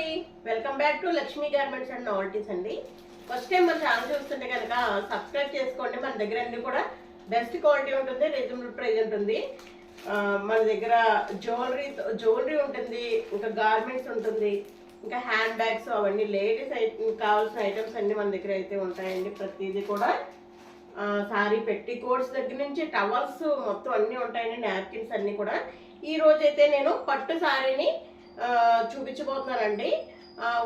అండి. Welcome back to Lakshmi garments and novelties అండి. First time మన ఛానల్ చూస్తుంటే కనుక సబ్స్క్రైబ్ చేసుకోండి. మన దగ్గర అన్ని కూడా బెస్ట్ క్వాలిటీ ఉంటుంది రీజనబుల్ ప్రైస్ ఉంటుంది. మన దగ్గర జ్యువెలరీ జ్యువెలరీ ఉంటుంది ఇంకా గార్మెంట్స్ ఉంటుంది ఇంకా హ్యాండ్ బ్యాగ్స్ అవన్నీ లేడీస్ కావాల్సిన ఐటమ్స్ అన్ని మన దగ్గర అయితే ఉంటాయండి. ప్రతిదీ కూడా సారీ పెట్టి కోట్స్ దగ్గర నుంచి టవల్స్ మొత్తం అన్నీ ఉంటాయండి. నాప్కిన్స్ అన్నీ కూడా. ఈ రోజైతే నేను పట్టు సారీని చూపించబోతున్నానండి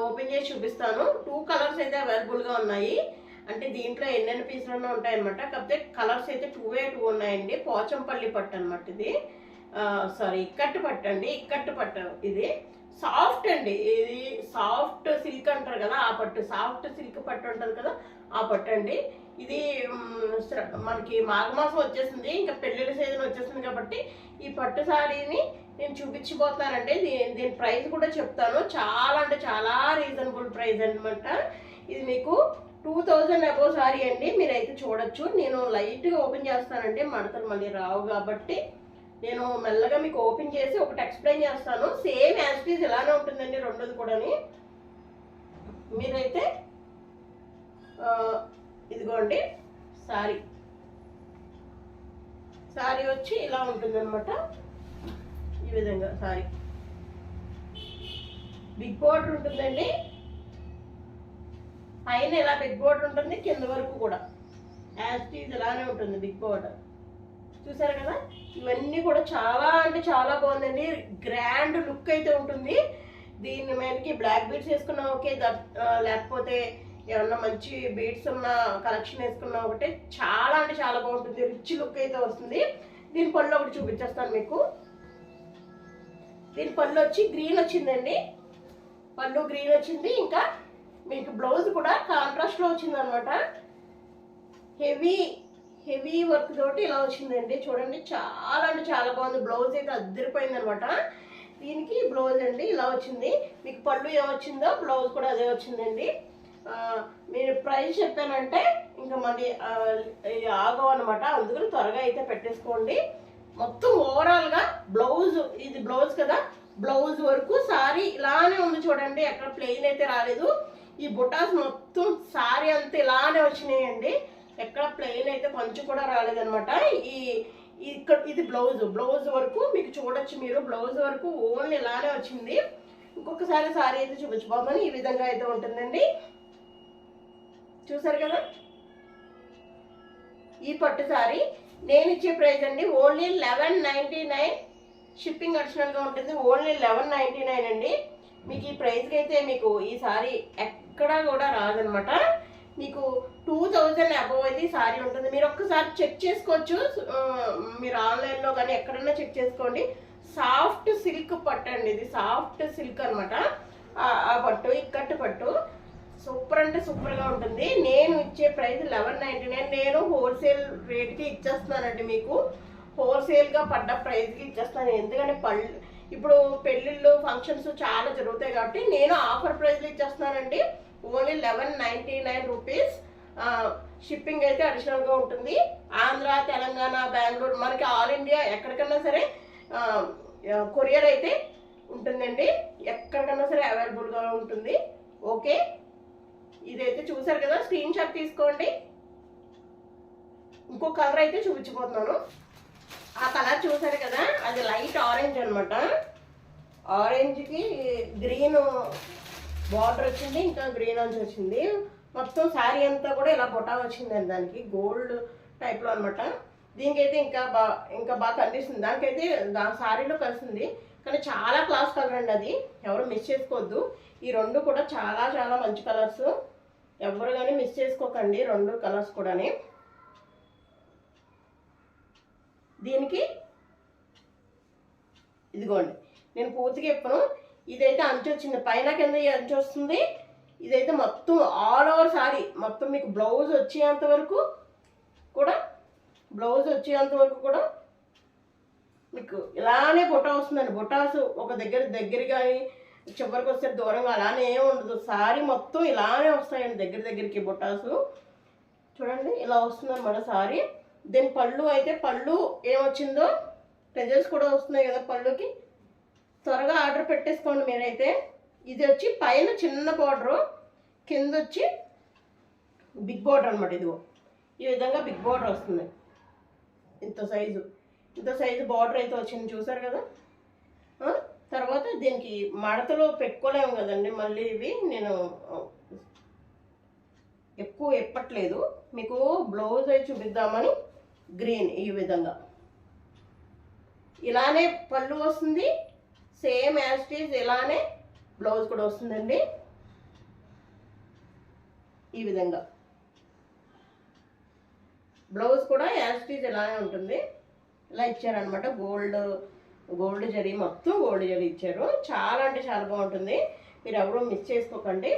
ఓపెన్ చేసి చూపిస్తాను. టూ కలర్స్ అయితే అవైలబుల్గా ఉన్నాయి. అంటే దీంట్లో ఎన్నెన్ని పీసులు ఉంటాయన్నమాట. కాకపోతే కలర్స్ అయితే టూ ఏ టూ ఉన్నాయండి. పోచంపల్లి పట్టు అనమాట ఇది. సారీ ఇక్కట్టు పట్టు అండి. ఇక్కట్టు పట్టు ఇది. సాఫ్ట్ అండి. ఇది సాఫ్ట్ సిల్క్ అంటారు కదా ఆ పట్టు. సాఫ్ట్ సిల్క్ పట్టు ఉంటుంది కదా ఆ పట్టు అండి. ఇది మనకి మాఘమాసం వచ్చేసింది ఇంకా పెళ్ళిళ్ళ సీజన్ వచ్చేసింది కాబట్టి ఈ పట్టు శారీని నేను చూపించిపోతానండి దీ- దీని ప్రైస్ కూడా చెప్తాను. చాలా అంటే చాలా రీజనబుల్ ప్రైస్ అనమాట ఇది మీకు టూ థౌజండ్ అబోవ్ సారీ అండి. మీరైతే చూడొచ్చు. నేను లైట్గా ఓపెన్ చేస్తానండి. మడతలు మళ్ళీ రావు కాబట్టి నేను మెల్లగా మీకు ఓపెన్ చేసి ఒకటి ఎక్స్ప్లెయిన్ చేస్తాను. సేమ్ యాస్టీజ్ ఇలానే ఉంటుందండి రెండోది కూడాని. మీరైతే ఇదిగోండి సారీ. సారీ వచ్చి ఇలా ఉంటుంది ఈ విధంగా సారీ. బిగ్ బోర్డర్ ఉంటుందండి. పైన ఇలా బిగ్ బోర్డర్ ఉంటుంది కింద వరకు కూడా. యాస్టీజ్ ఇలానే ఉంటుంది బిగ్ బోర్డర్. చూసారు కదా? ఇవన్నీ కూడా చాలా అంటే చాలా బాగుందండి. గ్రాండ్ లుక్ అయితే ఉంటుంది. దీని మీదకి బ్లాక్ బీడ్స్ వేసుకున్నా ఓకే లేకపోతే ఏమన్నా మంచి బీడ్స్ ఉన్న కలెక్షన్ వేసుకున్నా ఒకటే చాలా అంటే చాలా బాగుంటుంది. రిచ్ లుక్ అయితే వస్తుంది. దీని పళ్ళు ఒకటి చూపించేస్తాను మీకు. దీని పళ్ళు వచ్చి గ్రీన్ వచ్చిందండి. పళ్ళు గ్రీన్ వచ్చింది. ఇంకా మీకు బ్లౌజ్ కూడా కాంట్రాస్ట్లో వచ్చిందనమాట హెవీ హెవీ వర్క్ తోటి ఇలా వచ్చిందండి. చూడండి చాలా అంటే చాలా బాగుంది. బ్లౌజ్ అయితే అద్దరిపోయింది అనమాట దీనికి బ్లౌజ్ అండి ఇలా వచ్చింది. మీకు పళ్ళు ఏమొచ్చిందో బ్లౌజ్ కూడా అదే వచ్చిందండి. మీరు ప్రైస్ చెప్పానంటే ఇంకా మళ్ళీ ఇది ఆగవు అనమాట అందుకని త్వరగా అయితే పెట్టేసుకోండి. మొత్తం ఓవరాల్గా బ్లౌజ్ ఇది బ్లౌజ్ కదా? బ్లౌజ్ వరకు సారీ ఇలానే ఉంది చూడండి ఎక్కడ ప్లెయిన్ అయితే రాలేదు. ఈ బుటాస్ మొత్తం సారీ అంతా ఇలానే వచ్చినాయండి. ఎక్కడ ప్లెయిన్ అయితే కొంచెం కూడా రాలేదనమాట ఈ ఇక్కడ ఇది బ్లౌజ్ బ్లౌజ్ వరకు మీకు చూడొచ్చు మీరు. బ్లౌజ్ వరకు ఓన్లీ ఇలానే వచ్చింది. ఇంకొకసారి సారీ అయితే చూపించబోతున్నాను ఈ విధంగా అయితే ఉంటుందండి. చూసారు కదా? ఈ పట్టు సారీ. నేను ఇచ్చే ప్రైస్ అండి only eleven ninety nine. Shipping అడిషనల్గా ఉంటుంది. ఓన్లీ లెవెన్ నైంటీ నైన్ అండి. మీకు ఈ ప్రైస్కి అయితే మీకు ఈ సారీ ఎక్కడా కూడా రాదనమాట. మీకు టూ థౌజండ్ అబవ్ అయితే ఈ సారీ ఉంటుంది. మీరు ఒక్కసారి చెక్ చేసుకోవచ్చు. మీరు ఆన్లైన్లో కానీ ఎక్కడన్నా చెక్ చేసుకోండి. సాఫ్ట్ సిల్క్ పట్టు అండి ఇది. సాఫ్ట్ సిల్క్ అనమాట. ఆ పట్టు ఇక్కట్టు పట్టు. సూపర్ అంటే సూపర్గా ఉంటుంది. నేను ఇచ్చే ప్రైస్ లెవెన్ నైంటీ నైన్. నేను హోల్సేల్ రేట్కి ఇచ్చేస్తున్నానండి మీకు. హోల్సేల్గా పడ్డ ప్రైస్కి ఇచ్చేస్తాను ఎందుకంటే పళ్ళు ఇప్పుడు పెళ్ళిళ్ళు ఫంక్షన్స్ చాలా జరుగుతాయి కాబట్టి నేను ఆఫర్ ప్రైస్లో ఇచ్చేస్తున్నానండి. Only eleven ninety nine rupees. Shipping అయితే అడిషనల్గా ఉంటుంది. ఆంధ్ర తెలంగాణ బెంగళూరు మనకి ఆల్ ఇండియా ఎక్కడికన్నా సరే కొరియర్ అయితే ఉంటుందండి. ఎక్కడికన్నా సరే అవైలబుల్గా ఉంటుంది. ఓకే? ఇదైతే చూసారు కదా స్క్రీన్ షాట్ తీసుకోండి. ఇంకో కలర్ అయితే చూపించిపోతున్నాను ఆ కలర్ చూసారు కదా అది లైట్ ఆరెంజ్ అనమాట ఆరెంజ్కి గ్రీన్ బార్డర్ వచ్చింది ఇంకా గ్రీన్ అంచు వచ్చింది. మొత్తం శారీ అంతా కూడా ఇలా బొటా వచ్చిందండి దానికి గోల్డ్ టైప్లో అనమాట దీనికైతే ఇంకా బాగా ఇంకా బాగా కనిపిస్తుంది. దానికైతే దా శారీలో కలిసింది. కానీ చాలా క్లాస్ కలర్ అండి అది. ఎవరు మిస్ చేసుకోవద్దు. ఈ రెండు కూడా చాలా చాలా మంచి కలర్స్ ఎవరు కానీ మిస్ చేసుకోకండి. రెండు కలర్స్ కూడాని. దీనికి ఇదిగోండి. నేను పూర్తిగా చెప్పను. ఇదైతే అంచు వచ్చింది. పైన కింద అంచు వస్తుంది. ఇదైతే మొత్తం ఆల్ ఓవర్ సారీ మొత్తం మీకు బ్లౌజ్ వచ్చేంత వరకు కూడా బ్లౌజ్ వచ్చేంత వరకు కూడా మీకు ఇలానే బుట్ట వస్తుందండి. బుటాస్ ఒక దగ్గర దగ్గర కానీ చివరికి వస్తే దూరంగా అలానే ఉండదు. సారీ మొత్తం ఇలానే వస్తాయండి దగ్గర దగ్గరికి బొటాసు చూడండి ఇలా వస్తుందన్నమాట సారీ. దీని పళ్ళు అయితే పళ్ళు ఏమొచ్చిందో ప్రెజర్స్ కూడా వస్తున్నాయి కదా పళ్ళుకి. త్వరగా ఆర్డర్ పెట్టేసుకోండి మీరైతే. ఇది వచ్చి పైన చిన్న బార్డరు కింద వచ్చి బిగ్ బార్డర్ అనమాట ఇదిగో. ఈ విధంగా బిగ్ బార్డర్ వస్తుంది. ఇంత సైజు ఇంత సైజు బార్డర్ అయితే వచ్చింది. చూసారు కదా? తర్వాత దీనికి మడతలో పెట్టుకోలేము కదండి. మళ్ళీ ఇవి నేను ఎక్కువ ఎప్పట్లేదు. మీకు బ్లౌజ్ అయి చూపిద్దామని గ్రీన్ ఈ విధంగా. ఇలానే పళ్ళు వస్తుంది. సేమ్ యాస్టీజ్ ఇలానే బ్లౌజ్ కూడా వస్తుందండి. ఈ విధంగా. బ్లౌజ్ కూడా యాస్టీజ్ ఇలానే ఉంటుంది. ఇలా ఇచ్చారనమాట గోల్డ్ గోల్డ్ జరీ మొత్తం గోల్డ్ జరీ ఇచ్చారు. చాలా అంటే చాలా బాగుంటుంది. మీరు ఎవరో మిస్ చేసుకోకండి.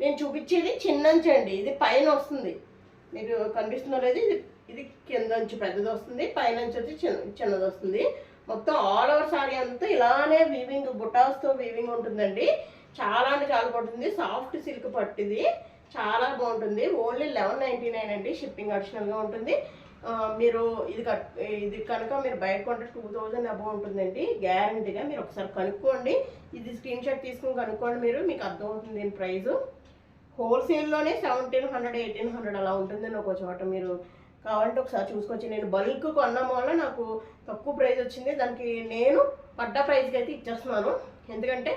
నేను చూపించేది చిన్నంచి అండి. ఇది పైన వస్తుంది. మీరు కనిపిస్తుందో లేదు ఇది ఇది కింద నుంచి పెద్దది వస్తుంది. పైనుంచి వచ్చి చిన్న చిన్నది వస్తుంది. మొత్తం ఆల్ ఓవర్ సారీ అంతా ఇలానే వీవింగ్ బుటాస్తో వీవింగ్ ఉంటుందండి. చాలా అంటే చాలా బాగుంటుంది. సాఫ్ట్ సిల్క్ పట్టిది. చాలా బాగుంటుంది. ఓన్లీ లెవెన్ నైంటీ నైన్ అండి షిప్పింగ్ అడిషనల్గా ఉంటుంది. మీరు ఇది కట్ ఇది కనుక మీరు బయట కొంటే టూ థౌజండ్ అబౌవ్ ఉంటుందండి. గ్యారంటీగా మీరు ఒకసారి కనుక్కోండి. ఇది స్క్రీన్ షాట్ తీసుకుని కనుక్కోండి మీరు మీకు అర్థమవుతుంది దీని ప్రైజు హోల్సేల్లోనే సెవెంటీన్ హండ్రెడ్ ఎయిటీన్ హండ్రెడ్ అలా ఉంటుందని ఒక చోట మీరు. కావాలంటే ఒకసారి చూసుకోవచ్చు నేను బల్క్ కొన్నాం వల్ల నాకు తక్కువ ప్రైస్ వచ్చింది. దానికి నేను పడ్డ ప్రైస్కి అయితే ఇచ్చేస్తున్నాను. ఎందుకంటే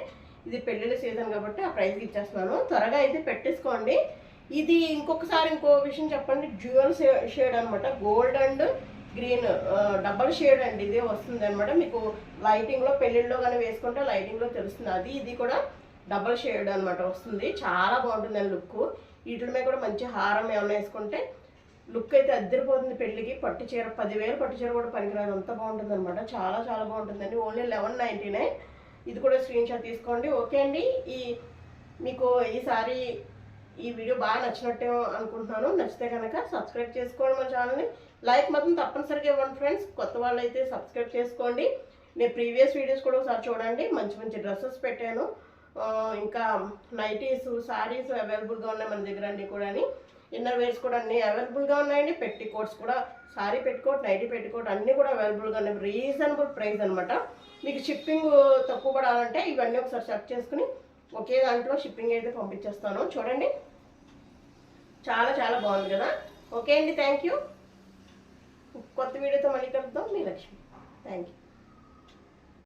ఇది పెళ్ళిళ్ళ సీజన్ కాబట్టి ఆ ప్రైస్కి ఇచ్చేస్తున్నాను. త్వరగా అయితే పెట్టేసుకోండి. ఇది ఇంకొకసారి ఇంకో విషయం చెప్పండి. డ్యూయల్ షేడ్ అనమాట gold and green double shade అండి. ఇదే వస్తుంది అనమాట మీకు లైటింగ్లో పెళ్ళిళ్ళలో కానీ వేసుకుంటే లైటింగ్లో తెలుస్తుంది. అది ఇది కూడా డబల్ షేడ్ అనమాట వస్తుంది. చాలా బాగుంటుంది అండి లుక్. వీటి మీద కూడా మంచి హారం ఏమైనా వేసుకుంటే లుక్ అయితే అద్దరిపోతుంది పెళ్ళికి. పట్టు చీర పదివేలు పట్టు చీర కూడా పనికిరాదు. అంత బాగుంటుంది అనమాట చాలా చాలా బాగుంటుందండి ఓన్లీ లెవెన్ నైంటీ నైన్. ఇది కూడా స్క్రీన్ షాట్ తీసుకోండి. ఓకే అండి. ఈ మీకు ఈసారి ఈ వీడియో బాగా నచ్చినట్టే అనుకుంటున్నాను. నచ్చితే కనుక సబ్స్క్రైబ్ చేసుకోండి మన ఛానల్ని లైక్ మాత్రం తప్పనిసరిగా ఇవ్వండి ఫ్రెండ్స్ కొత్త వాళ్ళు అయితే సబ్స్క్రైబ్ చేసుకోండి. నేను ప్రీవియస్ వీడియోస్ కూడా ఒకసారి చూడండి. మంచి మంచి డ్రెస్సెస్ పెట్టాను. ఇంకా నైటీస్ సారీస్ అవైలబుల్గా ఉన్నాయి మన దగ్గర అన్నీ కూడా ఇన్నర్ వేర్స్ కూడా అన్నీ అవైలబుల్గా ఉన్నాయండి. పెట్టి కోట్స్ కూడా సారీ పెట్టుకోట్ నైటీ పెట్టుకోట్ అన్నీ కూడా అవైలబుల్గా ఉన్నాయి. రీజనబుల్ ప్రైస్ అనమాట మీకు షిప్పింగ్ తక్కువ పడాలంటే ఇవన్నీ ఒకసారి సెర్చ్ చేసుకుని ఒకే దాంట్లో షిప్పింగ్ అయితే పంపించేస్తాను. చూడండి. చాలా చాలా బాగుంది కదా? ఓకే అండి థ్యాంక్ యూ కొత్త వీడియోతో మళ్ళీ కలుద్దాం. మీ లక్ష్మి. Thank you